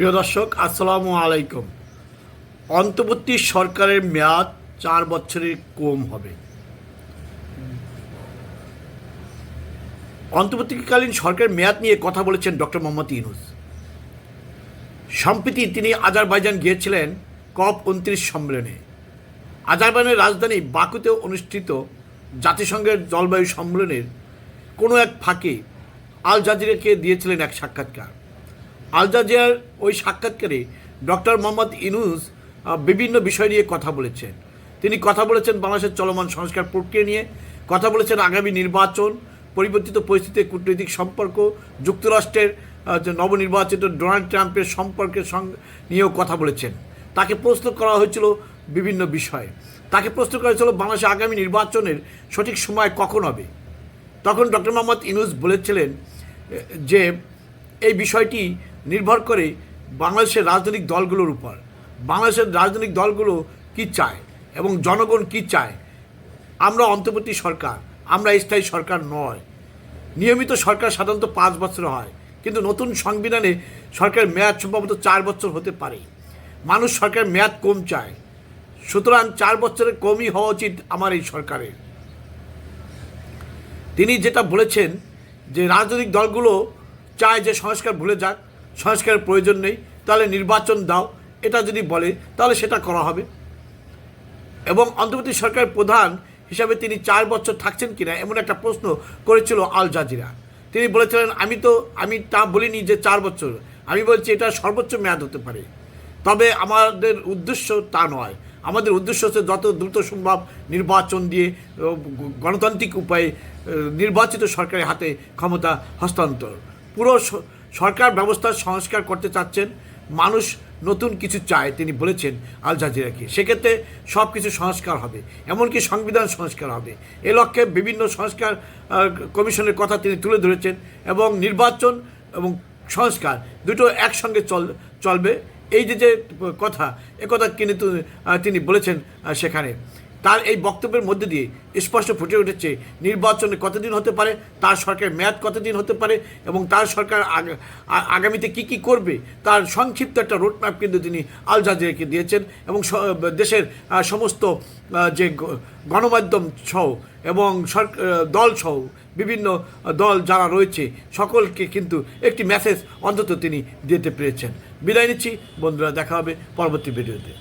প্রিয় দর্শক, আসসালামু আলাইকুম। অন্তর্বর্তী সরকারের মেয়াদ চার বছরের কম হবে। অন্তর্বর্তীকালীন সরকারের মেয়াদ নিয়ে কথা বলেছেন ডক্টর মোহাম্মদ ইউনুস। সম্প্রতি তিনি আজারবাইজান গিয়েছিলেন কপ উনত্রিশ সম্মেলনে। আজারবাইজানের রাজধানী বাকুতে অনুষ্ঠিত জাতিসংঘের জলবায়ু সম্মেলনের কোনো এক ফাঁকে আল জাজিরাকে দিয়েছিলেন এক সাক্ষাৎকার। আল জাজিরার ওই সাক্ষাৎকারে ডক্টর মোহাম্মদ ইনুস বিভিন্ন বিষয় নিয়ে কথা বলেছেন। তিনি কথা বলেছেন বাংলাদেশের চলমান সংস্কার প্রক্রিয়া নিয়ে, কথা বলেছেন আগামী নির্বাচন, পরিবর্তিত পরিস্থিতিতে কূটনৈতিক সম্পর্ক, যুক্তরাষ্ট্রের নবনির্বাচিত ডোনাল্ড ট্রাম্পের সম্পর্কের সঙ্গে নিয়েও কথা বলেছেন। তাকে প্রশ্ন করা হয়েছিল বিভিন্ন বিষয়ে। তাকে প্রশ্ন করা হয়েছিল, বাংলাদেশে আগামী নির্বাচনের সঠিক সময় কখন হবে? তখন ডক্টর মোহাম্মদ ইনুস বলেছিলেন যে এই বিষয়টি নির্ভর করে বাংলাদেশের রাজনৈতিক দলগুলোর উপর। বাংলাদেশের রাজনৈতিক দলগুলো কি চায় এবং জনগণ কি চায়? আমরা অন্তর্বর্তী সরকার, আমরা স্থায়ী সরকার নয়। নিয়মিত সরকার সাধারণত পাঁচ বছর হয়, কিন্তু নতুন সংবিধানে সরকারের মেয়াদ সম্ভবত চার বছর হতে পারে। মানুষ সরকারের মেয়াদ কম চায়, সুতরাং চার বছরের কমই হওয়া উচিত আমার এই সরকারের। তিনি যেটা বলেছেন যে রাজনৈতিক দলগুলো চায় যে সংস্কার ভুলে যাক সংস্কারের প্রয়োজন নেই, তাহলে নির্বাচন দাও। এটা যদি বলে, তাহলে সেটা করা হবে। এবং অন্তর্বর্তী সরকারের প্রধান হিসাবে তিনি চার বছর থাকছেন কিনা, এমন একটা প্রশ্ন করেছিল আল জাজিরা। তিনি বলেছিলেন, আমি তো, আমি তা বলিনি যে চার বছর। আমি বলছি এটা সর্বোচ্চ মেয়াদ হতে পারে। তবে আমাদের উদ্দেশ্য তা নয়। আমাদের উদ্দেশ্য হচ্ছে যত দ্রুত সম্ভব নির্বাচন দিয়ে গণতান্ত্রিক উপায়ে নির্বাচিত সরকারের হাতে ক্ষমতা হস্তান্তর। পুরো সরকার ব্যবস্থার সংস্কার করতে চাচ্ছেন, মানুষ নতুন কিছু চায়, তিনি বলেছেন আল জাজিরাকে। সেক্ষেত্রে সব কিছু সংস্কার হবে, এমনকি সংবিধান সংস্কার হবে। এ লক্ষ্যে বিভিন্ন সংস্কার কমিশনের কথা তিনি তুলে ধরেছেন এবং নির্বাচন এবং সংস্কার দুটো একসঙ্গে চল, চলবে। এই যে যে কথা, এ কথা কিন্তু তিনি বলেছেন সেখানে। তার এই বক্তব্যের মধ্যে দিয়ে স্পষ্ট ফুটে উঠেছে নির্বাচনে কতদিন হতে পারে, তার সরকারের মেয়াদ কতদিন হতে পারে, এবং তার সরকার আগামীতে কি কি করবে, তার সংক্ষিপ্ত একটা রোডম্যাপ কিন্তু তিনি আল জাজিরাকে দিয়েছেন, এবং দেশের সমস্ত যে গণমাধ্যম সহ এবং দল সহ বিভিন্ন দল যারা রয়েছে, সকলকে কিন্তু একটি মেসেজ অন্তত তিনি দিতে পেরেছেন। বিদায় নিচ্ছি, বন্ধুরা, দেখা হবে পরবর্তী ভিডিওতে।